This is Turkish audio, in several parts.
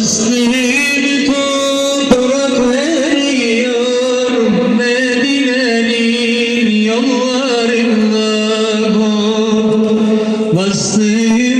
Hasbihim toprak veriyor. Medine'nin yollarında Hasbihim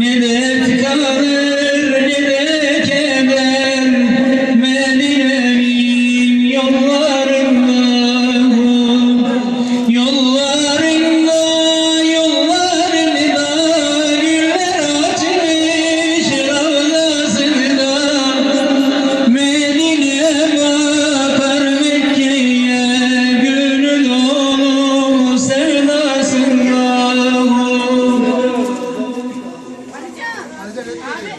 committed